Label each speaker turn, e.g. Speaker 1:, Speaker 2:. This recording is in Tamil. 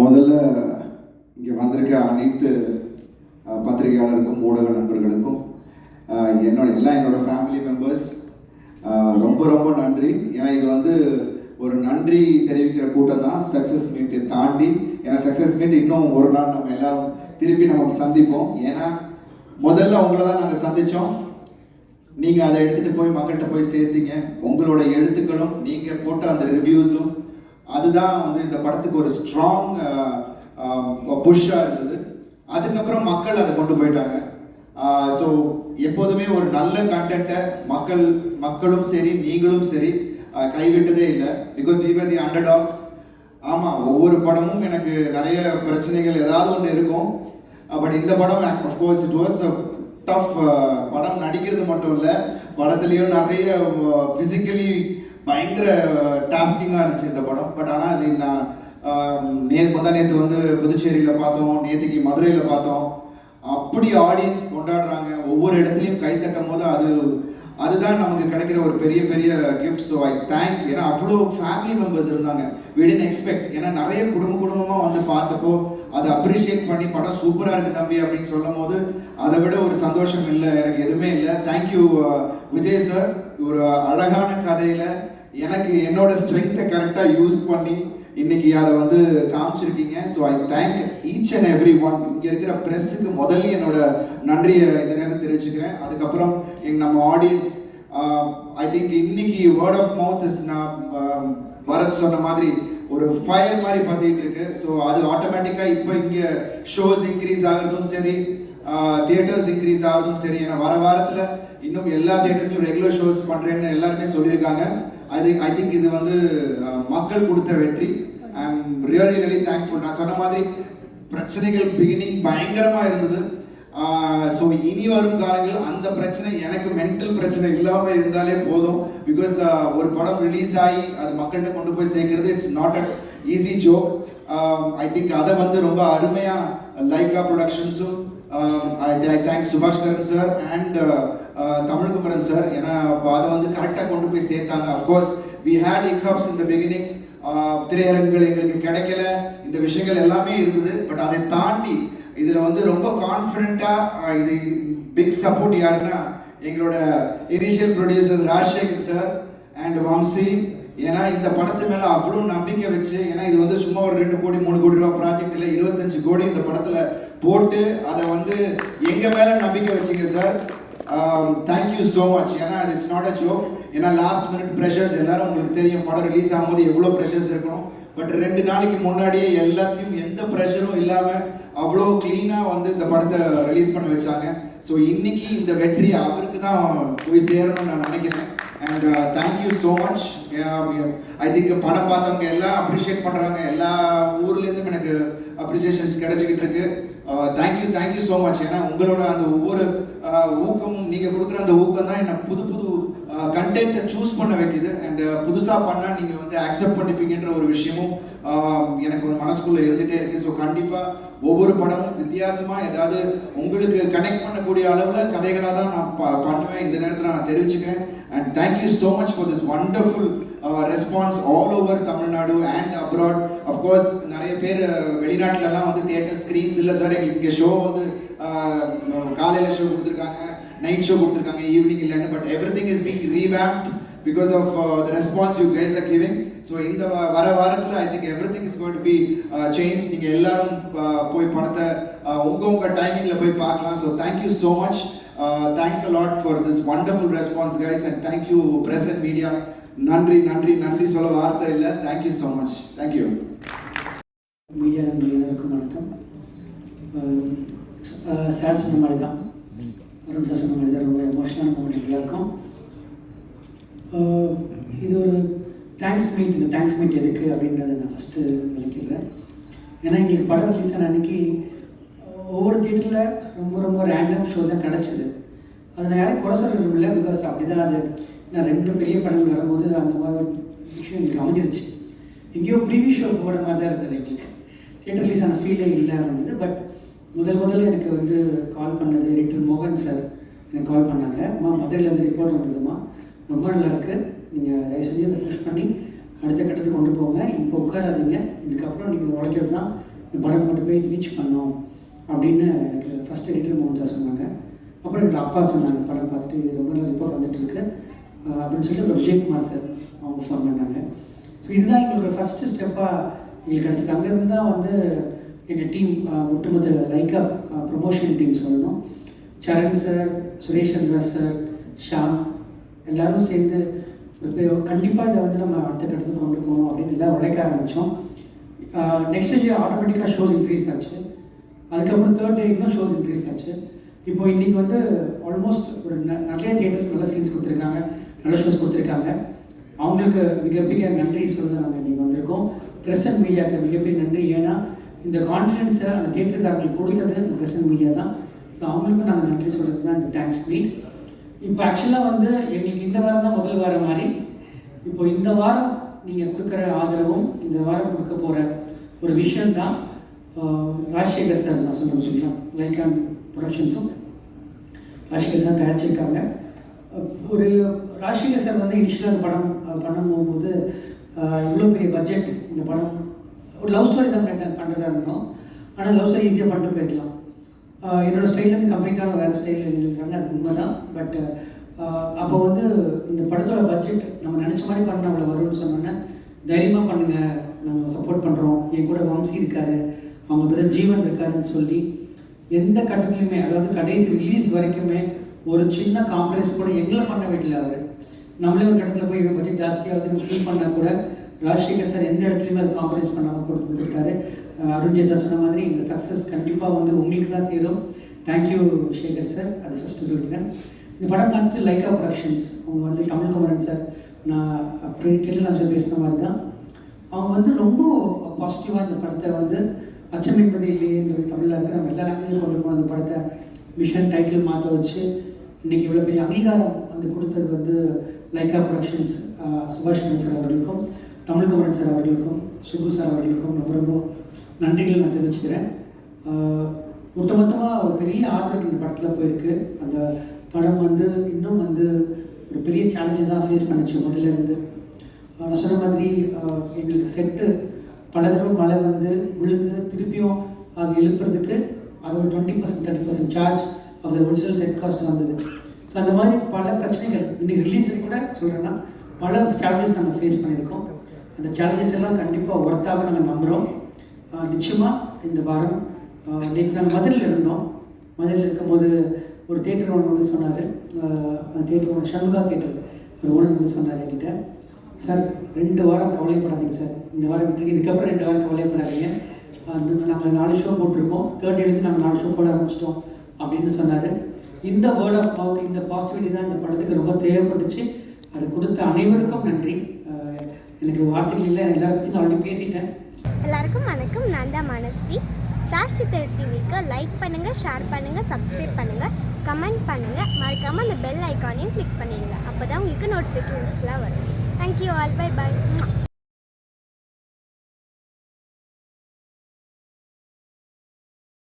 Speaker 1: முதல்ல இங்கே வந்திருக்க அனைத்து பத்திரிகையாளருக்கும் ஊடக நண்பர்களுக்கும் என்னோட எல்லா என்னோட ஃபேமிலி மெம்பர்ஸ் ரொம்ப ரொம்ப நன்றி. ஏன்னா இது வந்து ஒரு நன்றி தெரிவிக்கிற கூட்டம் தான். சக்ஸஸ் மீட்டை தாண்டி ஏன்னா சக்ஸஸ் மீட் இன்னும் ஒரு நாள் நம்ம எல்லாரும் திருப்பி நம்ம சந்திப்போம். ஏன்னா முதல்ல உங்களை தான் நாங்கள் சந்தித்தோம் நீங்கள் அதை எடுத்துகிட்டு போய் மக்கள்கிட்ட போய் சேர்த்தீங்க. உங்களோட எழுத்துக்களும் நீங்கள் போட்ட அந்த ரிவ்யூஸும் அதுதான் வந்து இந்த படத்துக்கு ஒரு ஸ்ட்ராங் புஷ்ஷாக இருந்தது. அதுக்கப்புறம் மக்கள் அதை கொண்டு போயிட்டாங்க. ஸோ எப்போதுமே ஒரு நல்ல கண்டென்ட்டை மக்கள் மக்களும் சரி நீங்களும் சரி கைவிட்டதே இல்லை. Because we the underdogs ஆமாம் ஒவ்வொரு படமும் எனக்கு நிறைய பிரச்சனைகள் ஏதாவது ஒன்று இருக்கும். பட் இந்த படம் அஃப்கோர்ஸ் இட் வாஸ் டஃப் படம். நடிக்கிறது மட்டும் இல்லை படத்துலேயும் நிறைய ஃபிசிக்கலி பயங்கர டாஸ்கிங்காக இருந்துச்சு இந்த படம். பட் ஆனால் அது நான் நே முந்தா நேற்று வந்து புதுச்சேரியில் பார்த்தோம் நேற்றுக்கு மதுரையில் பார்த்தோம். அப்படி ஆடியன்ஸ் கொண்டாடுறாங்க. ஒவ்வொரு இடத்துலையும் கை தட்டும் போது அது அதுதான் நமக்கு கிடைக்கிற ஒரு பெரிய பெரிய கிஃப்ட் ஸோ ஐ தேங்க் ஏன்னா அவ்வளோ ஃபேமிலி மெம்பர்ஸ் இருந்தாங்க. விடின் எக்ஸ்பெக்ட் ஏன்னா நிறைய குடும்ப குடும்பமாக வந்து பார்த்தப்போ அதை அப்ரிஷியேட் பண்ணி படம் சூப்பராக இருக்குது தம்பி அப்படின்னு சொல்லும் போது அதை விட ஒரு சந்தோஷம் இல்லை. எனக்கு எதுவுமே இல்லை. தேங்க்யூ விஜய் சார் ஒரு அழகான கதையில் எனக்கு என்னோட ஸ்ட்ரென்த்தை கரெக்டாக யூஸ் பண்ணி இன்னைக்கு அதை வந்து காமிச்சிருக்கீங்க. So I thank each and every one இங்கே இருக்கிற ப்ரெஸ்ஸுக்கு முதல்ல என்னோட நன்றியை இந்த நேரத்தில் தெரிவிச்சுக்கிறேன். அதுக்கப்புறம் எங்க நம்ம ஆடியன்ஸ் ஐ திங்க் இன்னைக்கு வேர்ட் ஆஃப் மவுத் இஸ் நான் um, பரத் சொன்ன மாதிரி ஒரு ஃபயர் மாதிரி பார்த்துக்கிட்டு இருக்கு. ஸோ அது ஆட்டோமேட்டிக்காக இப்போ இங்கே ஷோஸ் இன்க்ரீஸ் ஆகுறதும் சரி uh, தியேட்டர்ஸ் இன்க்ரீஸ் ஆகுறதும் சரி. ஏன்னா வர வாரத்தில் இன்னும் எல்லா தியேட்டர்ஸ்லையும் ரெகுலர் ஷோஸ் பண்ணுறேன்னு எல்லாருமே சொல்லியிருக்காங்க. அது ஐ திங்க் இது வந்து மக்கள் கொடுத்த வெற்றி. I am really really thankful நான் சொன்ன மாதிரி பிரச்சனைகள் பிகினிங் பயங்கரமாக இருந்தது. ஸோ இனி வரும் காலங்கள் அந்த பிரச்சனை எனக்கு மென்டல் பிரச்சனை இல்லாமல் இருந்தாலே போதும். பிகாஸ் ஒரு படம் ரிலீஸ் ஆகி அது மக்கள்கிட்ட கொண்டு போய் சேர்க்கறது it's not a easy joke I think அதை வந்து ரொம்ப அருமையாக Lyca ப்ரொடக்ஷன்ஸும் I thank Subaskaran sir and Tamilkumaran sir ஏன்னா இப்போ அதை வந்து கரெக்டாக கொண்டு போய் சேர்த்தாங்க. அஃப்கோர்ஸ் வி ஹேட் இக்ஹப்ஸ் இந்த பிகினிங் திரையரங்குகள் எங்களுக்கு கிடைக்கல. இந்த விஷயங்கள் எல்லாமே இருந்தது. பட் அதை தாண்டி இதில் வந்து ரொம்ப கான்ஃபிடென்ட்டாக இது பிக் சப்போர்ட் யாருன்னா எங்களோட initial producer Rajasekar sir and Vamsi ஏன்னா இந்த படத்து மேலே அவ்வளோ நம்பிக்கை வச்சு ஏன்னா இது வந்து சும்மா ஒரு ரெண்டு கோடி மூணு கோடி ரூபா ப்ராஜெக்ட் இல்லை இருபத்தஞ்சு கோடி இந்த படத்தில் போட்டு அதை வந்து எங்கள் மேலே நம்பிக்கை வச்சிங்க சார் தேங்க்யூ ஸோ மச் ஏன்னா அது இட்ஸ் நாட் அ ஜோக் ஏன்னா லாஸ்ட் மினிட் ப்ரெஷர்ஸ் எல்லாரும் உங்களுக்கு தெரியும் படம் ரிலீஸ் ஆகும்போது எவ்வளோ ப்ரெஷர்ஸ் இருக்கணும். பட் ரெண்டு நாளைக்கு முன்னாடியே எல்லாத்தையும் எந்த ப்ரெஷரும் இல்லாமல் அவ்வளோ க்ளீனாக வந்து இந்த படத்தை ரிலீஸ் பண்ண வச்சாங்க. ஸோ இன்னைக்கு இந்த வெற்றி அவருக்கு தான் போய் சேரணும்னு நான் நினைக்கிறேன். And thank you so much I think படம் பார்த்தவங்க எல்லாம் அப்ரிஷியேட் பண்ணுறாங்க எல்லா ஊர்லேருந்தும் எனக்கு அப்ரிசியேஷன்ஸ் கிடைச்சிக்கிட்டு இருக்கு தேங்க்யூ தேங்க்யூ ஸோ மச் ஏன்னா உங்களோட அந்த ஒவ்வொரு uh, ஊக்கமும் நீங்கள் கொடுக்குற அந்த ஊக்கம் தான் என்னை புது புது கண்டென்ட்டை சூஸ் பண்ண வைக்குது. அண்ட் புதுசாக பண்ணால் நீங்கள் வந்து அக்செப்ட் பண்ணிப்பீங்கன்ற ஒரு விஷயமும் எனக்கு ஒரு மனசுக்குள்ளே இருந்துகிட்டே இருக்குது ஸோ கண்டிப்பாக ஒவ்வொரு படமும் வித்தியாசமாக ஏதாவது உங்களுக்கு கனெக்ட் பண்ணக்கூடிய அளவில் கதைகளாக தான் நான் ப பண்ணுவேன். இந்த நேரத்தில் நான் தெரிவிச்சுக்கிறேன். And thank you so much for this wonderful response all over Tamil Nadu and abroad of course நிறைய பேர் வெளிநாட்டிலலாம் வந்து தியேட்டர் ஸ்க்ரீன்ஸ் இல்லை சார். எங்களுக்கு இங்கே ஷோ வந்து காலையில் ஷோ கொடுத்துருக்காங்க. நைட் ஷோ கொடுத்துருக்காங்க ஈவினிங் இல்லைன்னு but everything is being revamped because of the response you guys are giving so இந்த வர வாரத்தில் I think everything is going to be change நீங்கள் எல்லாரும் போய் படத்தை உங்க உங்க டைமிங்கில் போய் பார்க்கலாம். So thank you so much thanks a lot for this wonderful response guys and thank you press and media நன்றி நன்றி நன்றி சொல்ல வார்த்தை இல்லை. Thank you so much thank you
Speaker 2: media நண்பர்கள் எல்லாருக்கும் வணக்கம். சார் சொன்ன மாதிரி தான். வரும் சார். தான் ரொம்ப எமோஷனலான மூமெண்ட் எல்லாருக்கும் இது ஒரு தேங்க்ஸ் மீட் இந்த தேங்க்ஸ் மீட் எதுக்கு அப்படின்றத நான் ஃபஸ்ட்டு விளக்கிடுறேன். ஏன்னா எங்களுக்கு படம் ரிலீஸ் ஆன அன்னைக்கு ஒவ்வொரு தியேட்டரில் ரொம்ப ரொம்ப ரேண்டம் ஷோ தான் கிடச்சிது. அதை நான் யாரும் குறை சொல்ல இல்லை பிகாஸ் அப்படி தான் அது. நான் ரெண்டு பெரிய படங்கள் வரும்போது அந்த மாதிரி ஒரு விஷயம் எங்களுக்கு அமைஞ்சிருச்சு. எங்கேயோ ப்ரீவியூ ஷோ போகிற மாதிரி தான் இருந்தது எங்களுக்கு. தியேட்டர் ரிலீஸ் ஆன ஃபீலே இல்லை அப்படின்றது பட் முதல் முதல்ல எனக்கு வந்து கால் பண்ணது எடிட்டர் மோகன் சார் எனக்கு கால் பண்ணாங்க. அம்மா மதுரையிலேருந்து ரிப்போர்ட் வந்ததுமா ரொம்ப நல்லா இருக்குது நீங்கள் தயவு செஞ்சு அதை புஷ் பண்ணி அடுத்த கட்டத்துக்கு கொண்டு போங்க. இப்போ உட்காராதீங்க. இதுக்கப்புறம் நீங்கள் இதை உழைக்கிறது தான் இந்த படம் கொண்டு போய் ரீச் பண்ணோம். அப்படின்னு எனக்கு ஃபஸ்ட் எடிட்டர் மோகன்ஜா சொன்னாங்க. அப்புறம் எங்கள் அப்பா சொன்னாங்க படம் பார்த்துட்டு இது ரொம்ப நல்ல ரிப்போர்ட் வந்துட்டுருக்கு அப்படின்னு சொல்லிட்டு அப்புறம் விஜயகுமார் சார் அவங்க ஃபோன் பண்ணாங்க. ஸோ இதுதான் எங்களோட ஃபஸ்ட்டு ஸ்டெப்பாக எங்களுக்கு கிடச்சிது. அங்கேருந்து தான் வந்து எங்கள் டீம் ஒட்டுமொத்த லைக்கா ப்ரொமோஷன் டீம் சொல்லணும். சரண் சார் சுரேஷ் சந்திரா சார் ஷாம் எல்லாரும் சேர்ந்து ஒரு கண்டிப்பாக இதை வந்து நம்ம அடுத்த கட்டத்துக்கு கொண்டு போகணும் அப்படின்னு எல்லாம் உழைக்க ஆரம்பித்தோம் நெக்ஸ்ட் டே ஆட்டோமேட்டிக்காக ஷோஸ் இன்க்ரீஸ் ஆச்சு. அதுக்கப்புறம் தேர்ட் டே இன்னும் ஷோஸ் இன்க்ரீஸ் ஆச்சு. இப்போ இன்றைக்கி வந்து ஆல்மோஸ்ட் ஒரு ந- நிறைய தியேட்டர்ஸ் நல்ல ஸ்க்ரீன்ஸ் கொடுத்துருக்காங்க நல்ல ஷோஸ் கொடுத்துருக்காங்க. அவங்களுக்கு மிகப்பெரிய நன்றி சொல்ல நாங்கள் இன்றைக்கி வந்திருக்கோம். ப்ரெஸ் அண்ட் மீடியாவுக்கு மிகப்பெரிய நன்றி. ஏன்னா இந்த கான்ஃபிடென்ஸை அந்த தியேட்டருக்காரங்களுக்கு கொடுத்தது அந்த ப்ரெஸ் மீடியா தான். ஸோ அவங்களுக்கும் நாங்கள் நன்றி சொல்கிறது தான் இந்த தேங்க்ஸ் மீட் இப்போ ஆக்சுவலாக வந்து எங்களுக்கு இந்த வாரம் தான் முதல் வாரம் மாதிரி. இப்போ இந்த வாரம் நீங்கள் கொடுக்குற ஆதரவும் இந்த வாரம் கொடுக்க போகிற ஒரு விஷயம் தான் ராஜசேகர் சார் நான் சொல்ல முடியுங்களா லைக் அண்ட் ப்ரொடக்ஷன்ஸும் ராஜசேகர் சார் தயாரிச்சிருக்காங்க. ஒரு ராஜசேகர் சார் வந்து இனிஷியலாக அந்த படம் பண்ண போகும்போது இவ்வளோ பெரிய பட்ஜெட் இந்த படம் ஒரு லவ் ஸ்டோரி தான் பண்ண பண்ணுறதா இருந்தோம். ஆனால் லவ் ஸ்டோரி ஈஸியாக பண்ணிட்டு போயிடலாம். என்னோடய என்னோட ஸ்டைல்லேருந்து கம்ப்ளீட்டான வேறு ஸ்டைலில் எழுதிருக்காங்க அது உண்மை தான் பட் அப்போ வந்து இந்த படத்தோட பட்ஜெட் நம்ம நினச்ச மாதிரி பண்ண அவ்வளோ வரும்னு சொன்னோன்னே தைரியமாக பண்ணுங்கள் நாங்கள் சப்போர்ட் பண்ணுறோம் என் கூட வம்சி இருக்காரு. அவங்க பிரதர் ஜீவன் இருக்காருன்னு சொல்லி எந்த கட்டத்துலையுமே அதாவது கடைசி ரிலீஸ் வரைக்குமே ஒரு சின்ன காம்ப்ரமைஸ் கூட எங்களை பண்ண வீட்டில் அவர். நம்மளே ஒரு இடத்துல போய் பட்ஜெட் ஜாஸ்தியாகுதுன்னு ஃபீல் பண்ணால் கூட ராஜசேகர் சார் எந்த இடத்துலையுமே அது காம்ப்ரமைஸ் பண்ணாமல் கொடுத்து கொடுத்தாரு அருண்ஜே சார் சொன்ன மாதிரி இந்த சக்ஸஸ் கண்டிப்பாக வந்து உங்களுக்கு தான் சேரும். Thank you Sekhar sir. அது ஃபஸ்ட்டு சொல்லிக்கிறேன் இந்த படம் பார்த்துட்டு லைக்கா ப்ரொடக்ஷன்ஸ் அவங்க வந்து தமிழ் குமரன் சார். நான் அப்படி டெலில் சார் பேசின மாதிரி தான். அவங்க வந்து ரொம்ப பாசிட்டிவாக இந்த படத்தை வந்து அச்சம் இல்லையேன்றது தமிழில் இருக்கிற நம்ம எல்லா லாங்குவேஜும் கொண்டு போன அந்த படத்தை மிஷன் டைட்டில் மாற்ற வச்சு இன்றைக்கி இவ்வளோ பெரிய அங்கீகாரம் வந்து கொடுத்தது வந்து லைக்கா ப்ரொடக்ஷன்ஸ் சுபாஷ் சார் அவர்களுக்கும். தமிழ்கவரன் சார் அவர்களுக்கும் சுப்பு சார் அவர்களுக்கும் ரொம்ப ரொம்ப நன்றிகள் நான் தெரிவிச்சுக்கிறேன். ஒட்டுமொத்தமாக ஒரு பெரிய ஆர்டர் இந்த படத்தில் போயிருக்கு. அந்த படம் வந்து இன்னும் வந்து ஒரு பெரிய சேலஞ்சு தான் ஃபேஸ் பண்ணுச்சு முதல்ல இருந்து நான் சொன்ன மாதிரி எங்களுக்கு செட்டு பல தடவை மழை வந்து விழுந்து திருப்பியும் அது எழுப்புறதுக்கு அது ஒரு twenty percent thirty percent charge of the original set cost வந்தது. ஸோ அந்த மாதிரி பல பிரச்சனைகள் இன்னைக்கு ரிலீஸில் கூட சொல்கிறேன்னா பல சேலஞ்சஸ் நம்ம ஃபேஸ் பண்ணியிருக்கோம். அந்த சேலஞ்சஸ் எல்லாம் கண்டிப்பாக ஒர்த்தாக நாங்கள் நம்புகிறோம் நிச்சயமாக இந்த வாரம் நேற்று நாங்கள் மதுரையில் இருந்தோம். மதுரையில் இருக்கும்போது ஒரு தேட்டர் ஒன்று வந்து சொன்னார். அந்த தேட்டர் ஒன்று ஷண்முகா தேட்டர் ஒரு ஓனர் வந்து சொன்னார் என்கிட்ட. சார் ரெண்டு வாரம் கவலைப்படாதீங்க சார். இந்த வாரம் விட்டுருக்கு இதுக்கப்புறம் ரெண்டு வாரம் கவலைப்படாதீங்க. நாங்கள் நாலு ஷோ போட்டிருக்கோம். தேர்ட் இருந்து நாங்கள் நாலு ஷோ போட ஆரம்பிச்சிட்டோம். அப்படின்னு சொன்னார். இந்த வேர்ட் ஆஃப் மவுத் இந்த பாசிட்டிவிட்டி தான் இந்த படத்துக்கு ரொம்ப தேவைப்பட்டுச்சு. அது கொடுத்த அனைவருக்கும் நன்றி. எனக்கு வார்த்தைகள் இல்லை நான் பற்றி நான் ஆல்ரெடி பேசிட்டேன்.
Speaker 3: எல்லாருக்கும் வணக்கம். நான் தான் மனஸ்வி. ஃப்ளாஷ் சித்தர் டிவிக்கு லைக் பண்ணுங்கள் ஷேர் பண்ணுங்கள் சப்ஸ்கிரைப் பண்ணுங்கள் கமெண்ட் பண்ணுங்கள் மறக்காமல் அந்த பெல் ஐக்கானையும் கிளிக் பண்ணிடுங்க. அப்போ தான் உங்களுக்கு நோட்டிஃபிகேஷன்ஸ்லாம் வரும். Thank you all by by